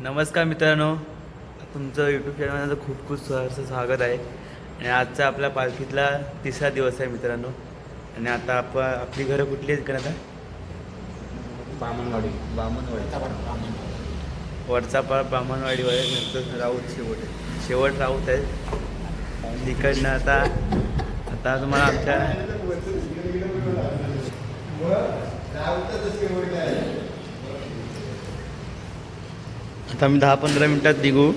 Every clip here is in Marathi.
नमस्कार मित्रांनो. तुमचं यूट्यूब चॅनलमध्ये खूप खूप सहर्ष स्वागत आहे. आणि आजचा आपल्या पालखीतला तिसरा दिवस आहे मित्रांनो. आणि आता आपण आपली घरं कुठली आहेत का आता? बामणवाडी. बामणवाडी. वरचा पार ब्राह्मणवाडीवर आहे. नंतर राऊत शेवट आहे. शेवट राऊत आहे. तिकडनं आता आता तुम्हाला आमच्या आता मी दहा पंधरा मिनटात निघू.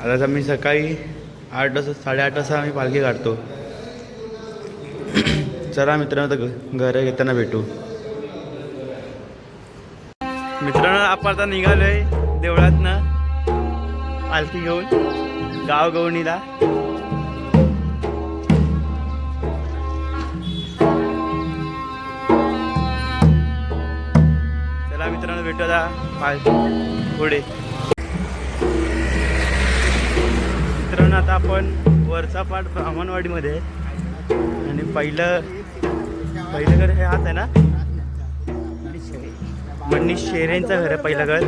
आता मी सकाळी आठ वाजता साडेआठ वाजता आम्ही पालखी काढतो. चला मित्रांनो तर घ- घरं घेताना भेटू. मित्रांनो आपण आता निघालोय देवळातनं पालखी घेऊन गाव गवणीला. चला मित्रांनो भेटू आता पालखी. पुढे मित्रांनो आता आपण वरचा पाठ ब्राह्मणवाडीमध्ये आहे. आणि पहिलं पहिलं घर हे हाच आहे ना? मनीष शेरेंचं घर आहे पहिलं घर.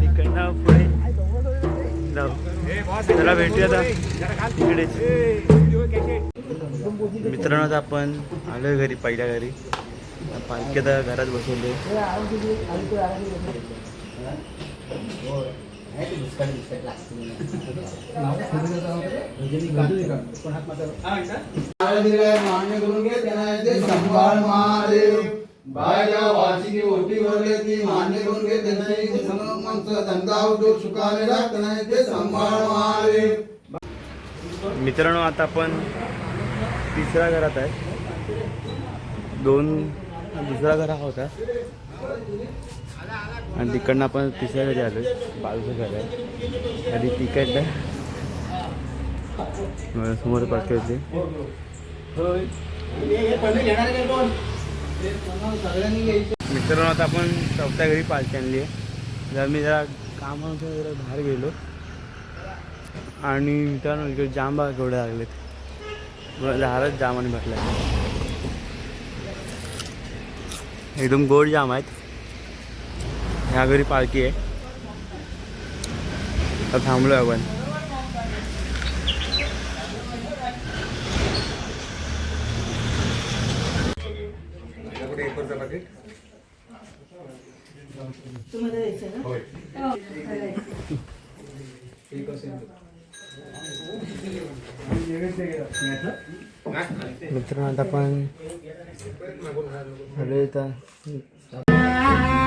तिकडनं पुढे जाऊ. चला भेटूया आता. तिकडेच. मित्रांनो आता आपण आलो घरी पहिल्या घरी. पालखी आता घरात बसवले मान्य करून घे त्यांना येते ओटी भरले ती मान्य करून घे त्यांना धंदा उद्योग सुखाने त्यांना येते सांभाळ मारे मित्रांनो आता आपण तिसऱ्या घरात आहे. दोन दुसरा घर हा होता. आणि तिकडनं आपण तिसऱ्या घरी आलो बाजूचं घर आहे. आणि तिकडलं समोर पाठवते होते. मित्रांनो आता आपण चौथ्या घरी पालखी आणली आहे. जर मी जरा कामामध्ये जरा बाहेर गेलो. आणि मित्रांनो इकडे जाम बाग एवढे लागलेत. मला झाडच जामाने भरला एकदम गोड जाम आहेत. ह्या घरी पालखी आहे. आता थांबलो आपण. मित्रांनो आता आपण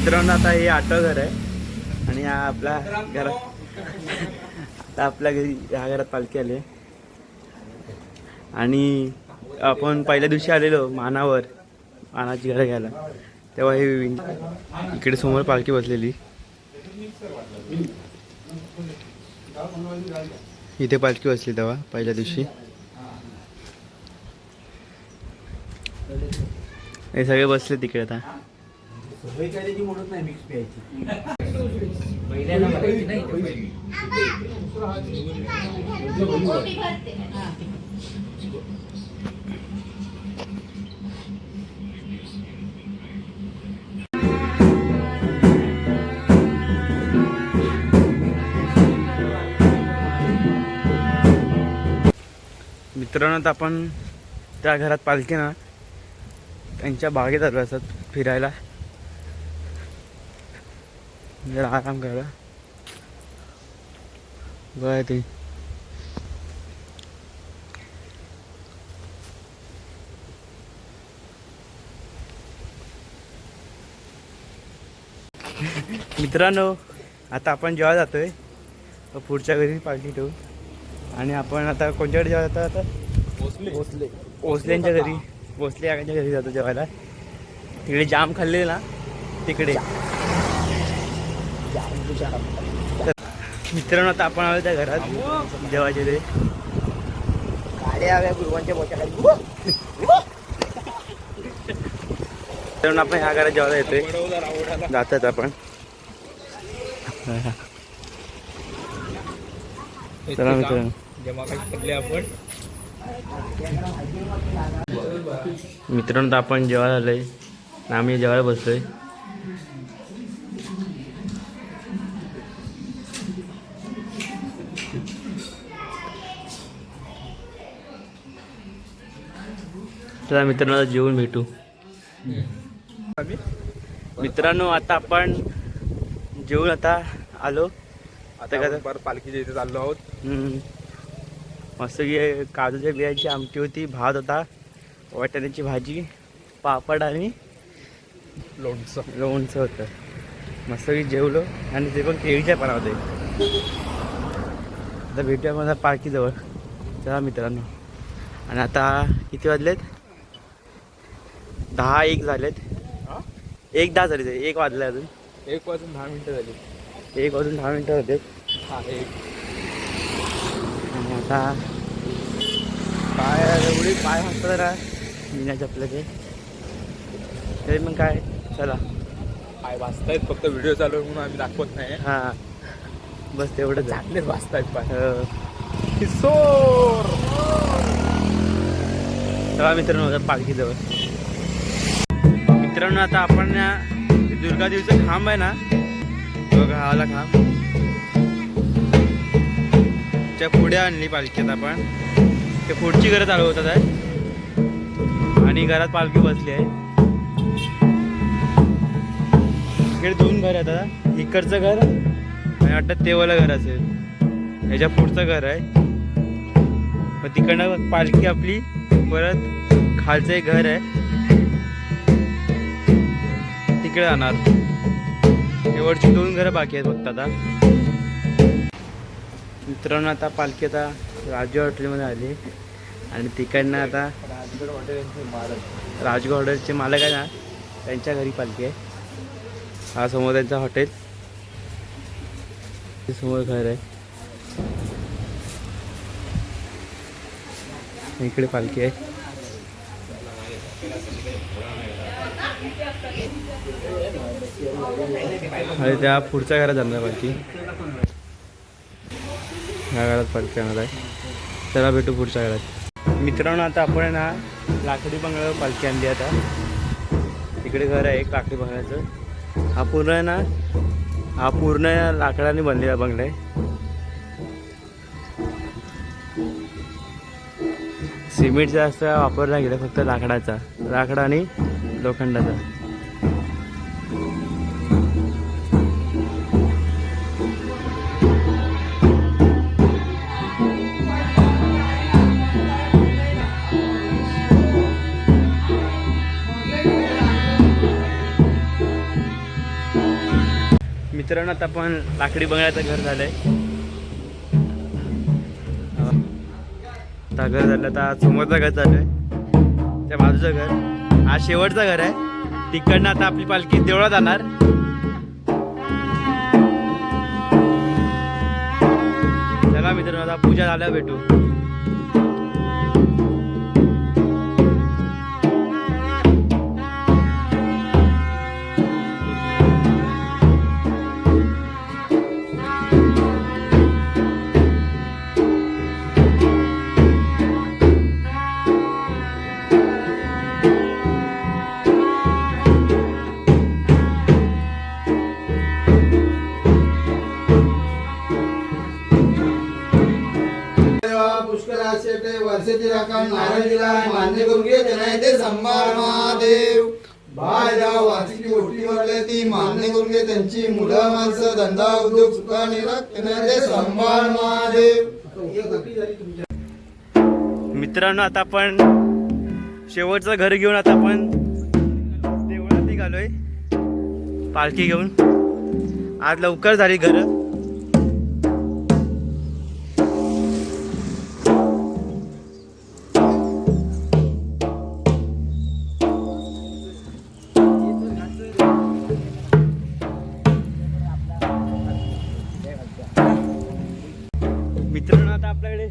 मित्रांनो आता हे आटो घर आहे. आणि हा आपल्या घरात आता आपल्या घरी ह्या घरात पालखी आली आहे. आणि आपण पहिल्या दिवशी आलेलो मानावर मानाची घरं घ्यायला. तेव्हा हे इकडे समोर पालखी बसलेली. इथे पालखी बसली तेव्हा पहिल्या दिवशी. हे सगळे बसले तिकडे आता. म्हणत नाही मिक्स प्यायची. नाही पहिली. मित्रांनो आपण त्या घरात पालखी ना त्यांच्या बागेत आलो असतात फिरायला. जरा आराम करा बघा ते मित्रांनो आता आपण जेव्हा जातोय. पुढच्या घरी पार्टी ठेवू आणि आपण आता कोणत्याकडे जेव्हा जातो आता? भोसले. भोसलेंच्या घरी. भोसले काकांच्या घरी जातो जेवायला. तिकडे जाम खाल्ले ना तिकडे तर मित्रांनो आता आपण आलो त्या घरात. जेवायचे ते गाड्या गुरुवांच्या मोठ्या मित्रांनो आपण ह्या घरात जेवायला येतोय. जातात आपण. चला मित्रांनो. जेव्हा काही आपण मित्रांनो तर आपण जेवायला आलोय. आम्ही जेवायला बसलोय. चला मित्रांनो जेवून भेटू. मित्रांनो आता आपण जेवून आता आलो. आता काय पालखीच्या इथे चाललो आहोत. मस्त की काजूच्या बियाची आमटी होती भात होता वाटाण्याची भाजी पापड आणि लोणचं. लोणचं होतं. मस्त की जेवलो. आणि ते पण केळीच्या पाना होते. आता भेटूया माझा पार्कीजवळ चला मित्रांनो. आणि आता किती वाजलेत? दहा एक झालेत. एक दहा झाले ते एक वाजले अजून. एक वाजून दहा मिनिटं झाली. एक वाजून दहा मिनटं होते. हा एक. आता पाय एवढी पाय हात जरा. बिना चपल्याचे तरी मग काय चला. पाय वाचतायत फक्त व्हिडिओ चालू म्हणून आम्ही दाखवत नाही. हां. बस आहे. चांगलेच वाचतायत पाय. हो. किशोर! चला मित्रांनो पालखीजवळ. मित्रांनो आता आपण ना दुर्गा देवीचं खांब आहे ना बघा आला खांब. त्या पुढे आणली पालखीत आपण. ते पुढची गरज आलो होतात आहे. आणि घरात पालखी बसली आहे. इकडे दोन घर आहेत आता. इकडचं घर आणि वाटतं तेवाला घर असेल. ह्याच्या पुढचं घर आहे. मग तिकडनं पालखी आपली परत खालचं एक घर आहे. तिकडे जाणार एवढची दोन घरं बाकी आहेत फक्त आता. मित्रांनो आता पालखी आता राजू हॉटेलमध्ये आली. आणि तिकडनं आता राजगड हॉटेल मालक राजगड हॉटेलचे मालक आहे ना त्यांच्या घरी पालखी आहे. हा समोर त्यांचा हॉटेल. ते समोर घर आहे. इकडे पालखी आहे. आणि त्या पुढच्या घरात जाणार बाकी. ह्या घरात परत जाणार आहे. चला भेटू पुढच्या घरात. मित्रांनो आता आपण आहे ना लाकडी बंगल्यावर पालखी आणली आता. तिकडे घर आहे एक लाकडी बंगल्याचं. हा पूर्ण आहे ना हा पूर्ण लाकडाने बनलेला बंगला आहे. सिमेंटचा जास्त वापर नाही केला फक्त लाकडाचा. लाकडाने लोखंडाचा. मित्रांनो आता आपण लाकडी बंगल्याचं घर झालंय. आता घर झालं आता समोरचं घर चालू आहे. त्या बाजूचं घर. हा शेवटचं घर आहे. तिकडनं आता आपली पालखी देवळा जाणार. चला मित्रांनो आता पूजा झाल्यावर भेटू. ते वर्षाची मान्य करून घे त्यांना ते संभाळ महादेव. बाय जाव वाचिकी गोष्टी भरले ती मान्य करून घे त्यांची मुलं माणसं धंदा उद्योग सुखाने राख त्यांना ते संभाळ महादेव. मित्रांनो आता आपण शेवटचं घर घेऊन आता आपण देवळात निघालोय. पालखी घेऊन. आज लवकर झाली घरं. मित्रांनो आता आपल्याकडे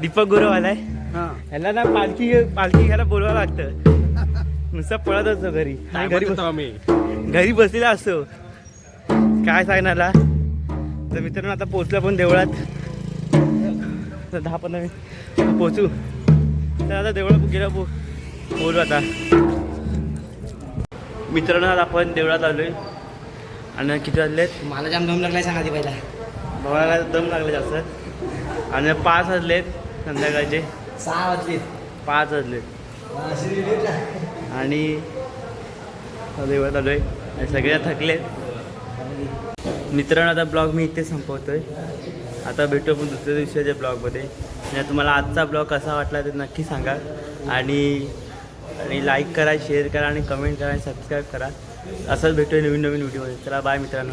दीपक गुरु आलाय ह्याला ना पालखी पालखी घ्यायला बोलवावं लागतं. नुसतं पळत असतो घरी. घरी आम्ही. घरी बसलेला असतो. काय सांगणार तर मित्रांनो आता पोचलो पण देवळात. तर दहा पंधरा मिनिट. पोचू तर आता देवळात गेला बो बोलू आता. मित्रांनो आता आपण देवळात आलोय. आणि किती वाजलेत? मला जाम दम लागलाय सांगा ती पहिला. भावाला दम लागले जास्त. आणि पाच वाजलेत संध्याकाळचे. सहा वाजले पाच वाजलेत. आणि देवळात आलोय आणि सगळे थकलेत. मित्रांनो आता ब्लॉग मी इथे संपवतोय. आता भेटू आपण दुसऱ्या दिवसाच्या ब्लॉगमध्ये. आणि तुम्हाला आजचा ब्लॉग कसा वाटला ते नक्की सांगा. आणि आणि लाईक करा शेअर करा आणि कमेंट करा आणि सबस्क्राईब करा. असंच भेटूया नवीन नवीन व्हिडिओमध्ये चला बाय मित्रांनो.